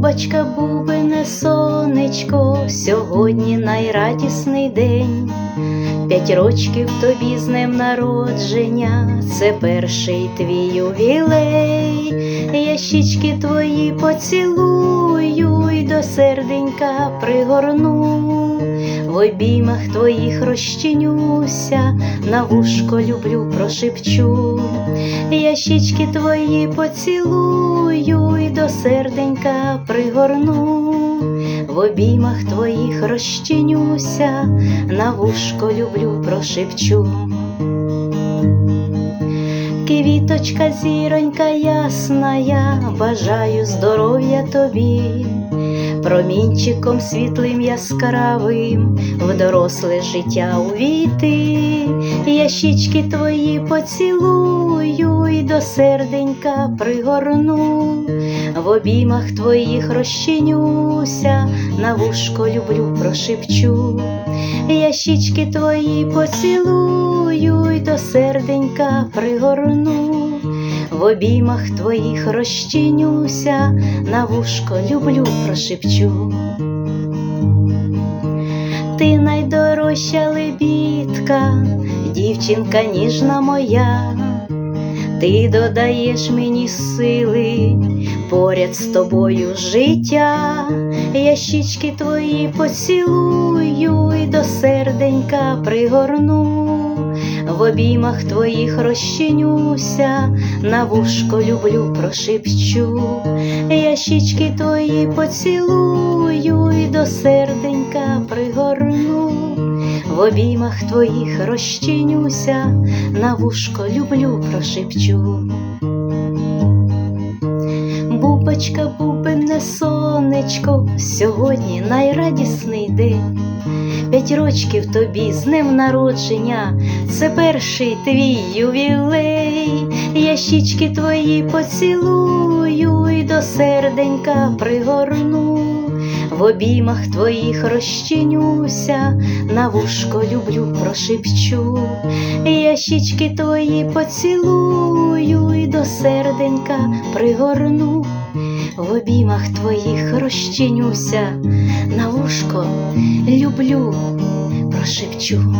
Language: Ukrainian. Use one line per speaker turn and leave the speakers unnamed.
Бубочка, бубине сонечко, сьогодні найрадісний день. П'ять рочків тобі з днем народження, це перший твій ювілей. Я щічки твої поцілую й до серденька пригорну. В обіймах твоїх розчинюся, на вушко люблю, прошепчу. Я щічки твої поцілую й до серденька пригорну. В обіймах твоїх розчинюся, на вушко люблю, прошепчу. Квіточка, зіронька ясна, я бажаю здоров'я тобі, промінчиком світлим яскравим в доросле життя увійти, я щічки твої поцілую й до серденька пригорну, в обіймах твоїх розчинюся, на вушко люблю, прошепчу, я щічки твої поцілую й до серденька пригорну, в обіймах твоїх розчинюся, на вушко люблю, прошепчу. Ти найдорожча лебідка, дівчинка ніжна моя, ти додаєш мені сили, поряд з тобою життя, я щічки твої поцілую й до серденька пригорну, в обіймах твоїх розчинюся, на вушко люблю, прошепчу, я щічки твої поцілую й до серденька пригорну, в обіймах твоїх розчинюся, на вушко люблю, прошепчу. Бубочка, бубине сонечко, сьогодні найрадісний день. П'ять рочків тобі з днем народження, це перший твій ювілей. Я щічки твої поцілую й до серденька пригорну. В обіймах твоїх розчинюся, на вушко люблю, прошепчу. Я щічки твої поцілую й до серденька пригорну. В обіймах твоїх розчинюся, на вушко люблю, прошепчу.